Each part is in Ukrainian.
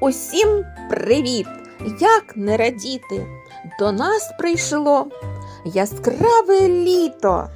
Усім привіт! Як не радіти? До нас прийшло яскраве літо.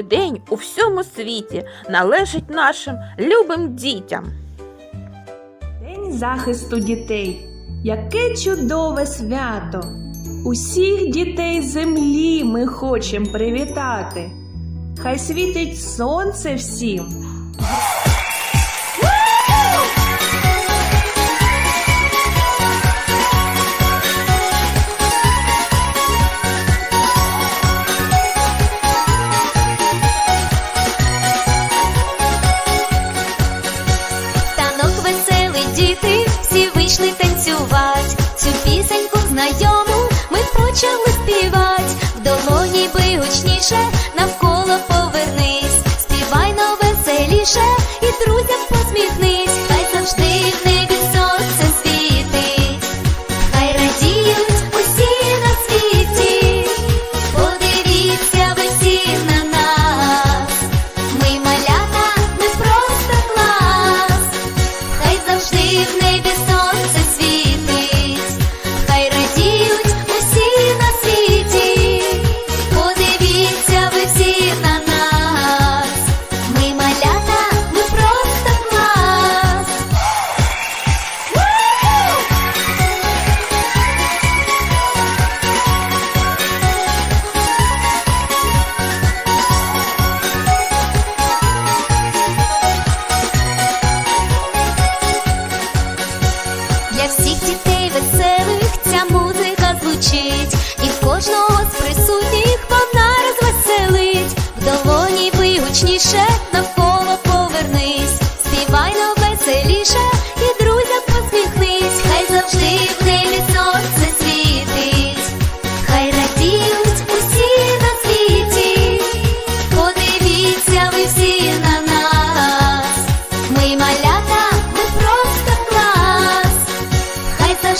Перший день у всьому світі належить нашим любим дітям. День захисту дітей. Яке чудове свято! Усіх дітей землі ми хочемо привітати. Хай світить сонце всім. Діти, всі вийшли танцювать. Цю пісеньку знайому ми почали співать. В долоні би гучніше, навколо повернись. Співай но веселіше і друзям посміхнись. Хай завжди завжди в небі сонце Для всіх дітей веселих ця музика звучить, і в кожного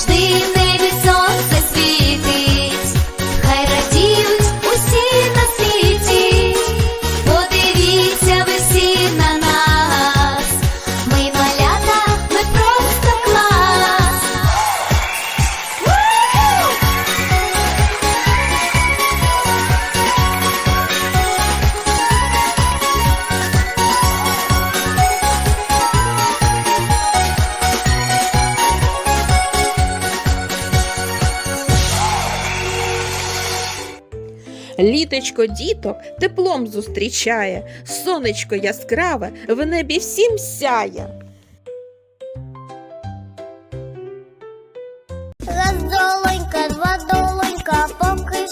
Хай Літочко діток теплом зустрічає, сонечко яскраве в небі всім сяє. Раз долонька, два долонька, поки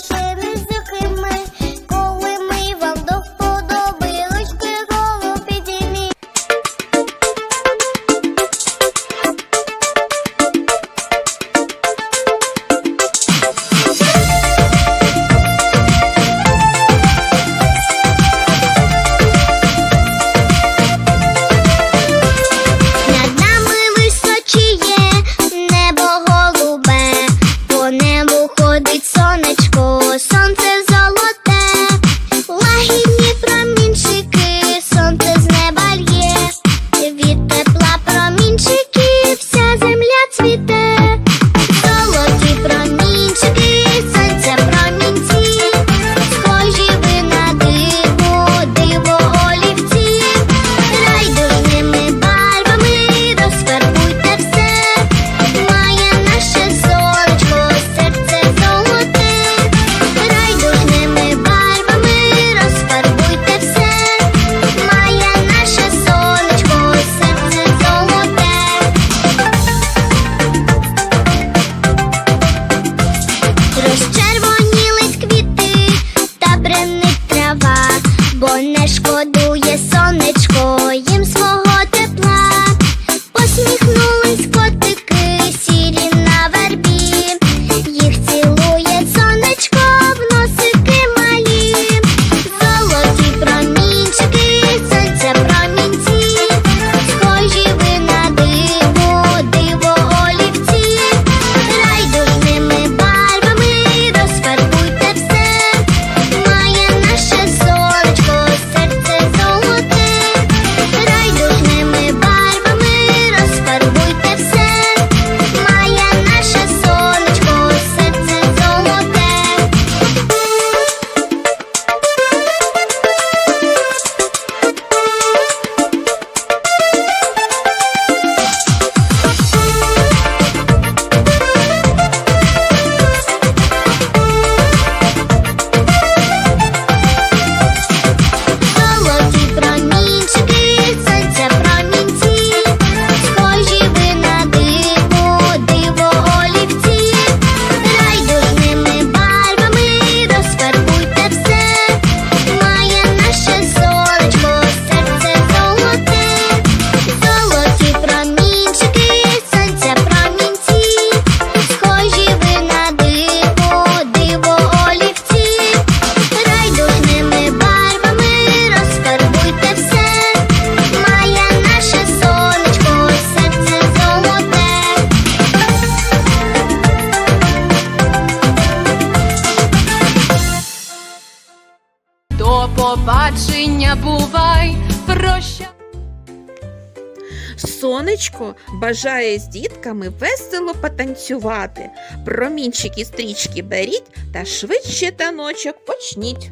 містечку бажає з дітками весело потанцювати. Промінчики стрічки беріть та швидше таночок почніть.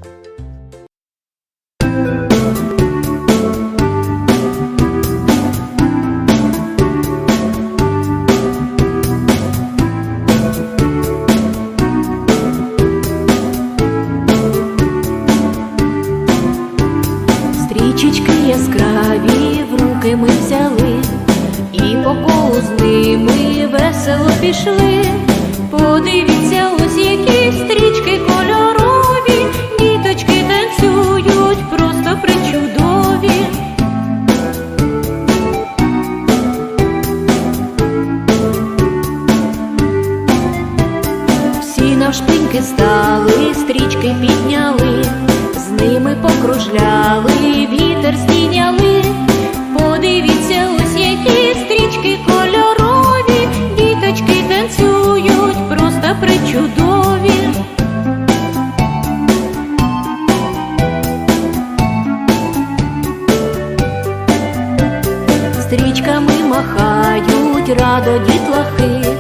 стрічками махають радо дітлахи,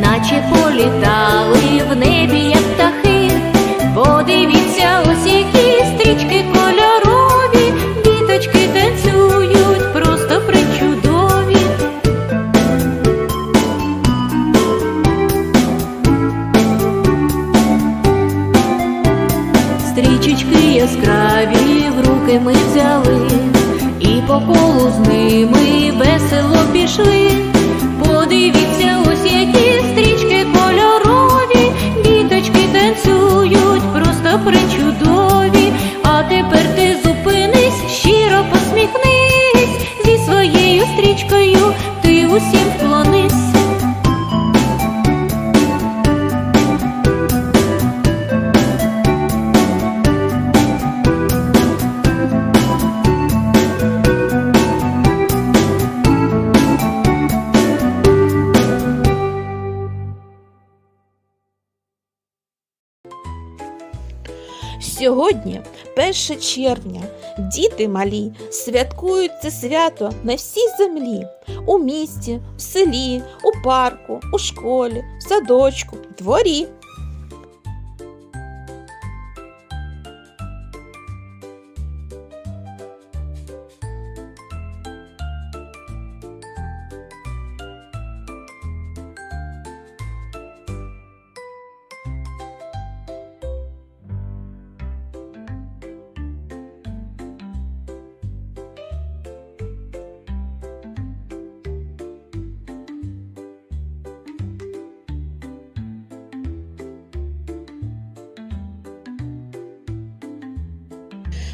наче політали в небі, як птахи, подивіться усі стрічки кольорові, діточки танцюють, просто причудові. Стрічечки яскраві в руки ми взяли. По полу з ними усім. Сьогодні, 1 червня, діти малі святкують це свято на всій землі, у місті, в селі, у парку, у школі, в садочку, в дворі.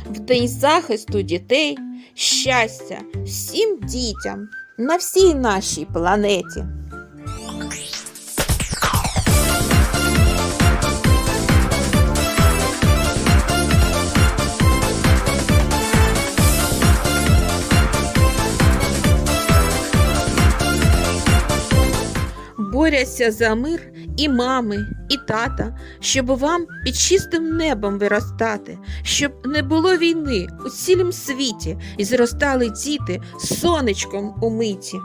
в день захисту дітей, щастя всім дітям на всій нашій планеті. Боряться за мир і мами, і тата, щоб вам під чистим небом виростати, щоб не було війни у цілім світі, і зростали діти сонечком умиті.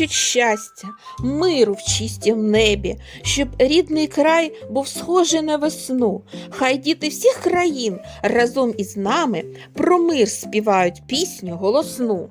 хочуть щастя, миру в чистім небі, щоб рідний край був схожий на весну. Хай діти всіх країн разом із нами про мир співають пісню голосну.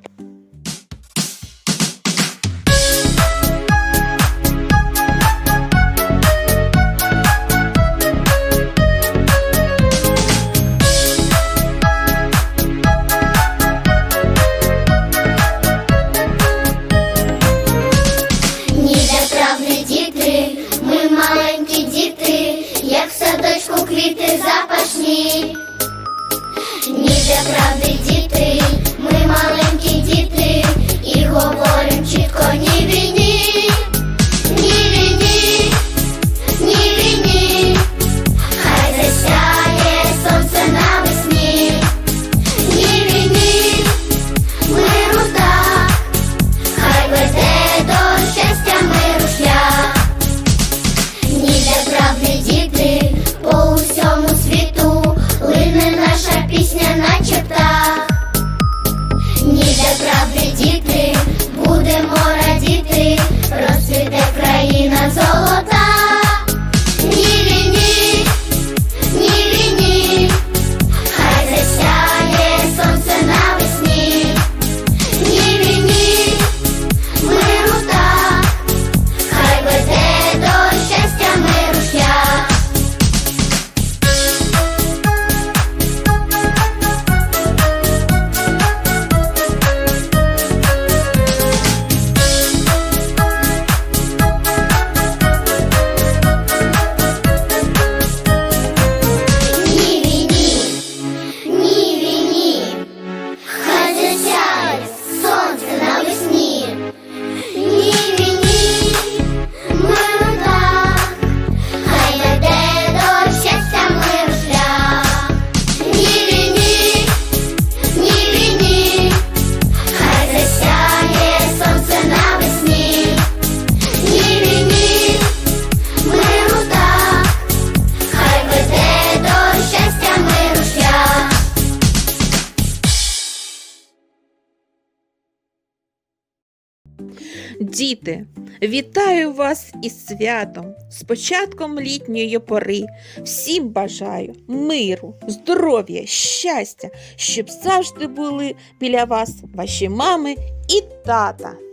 solo time. Діти, вітаю вас із святом, з початком літньої пори. Всім бажаю миру, здоров'я, щастя, щоб завжди були біля вас ваші мами і тата.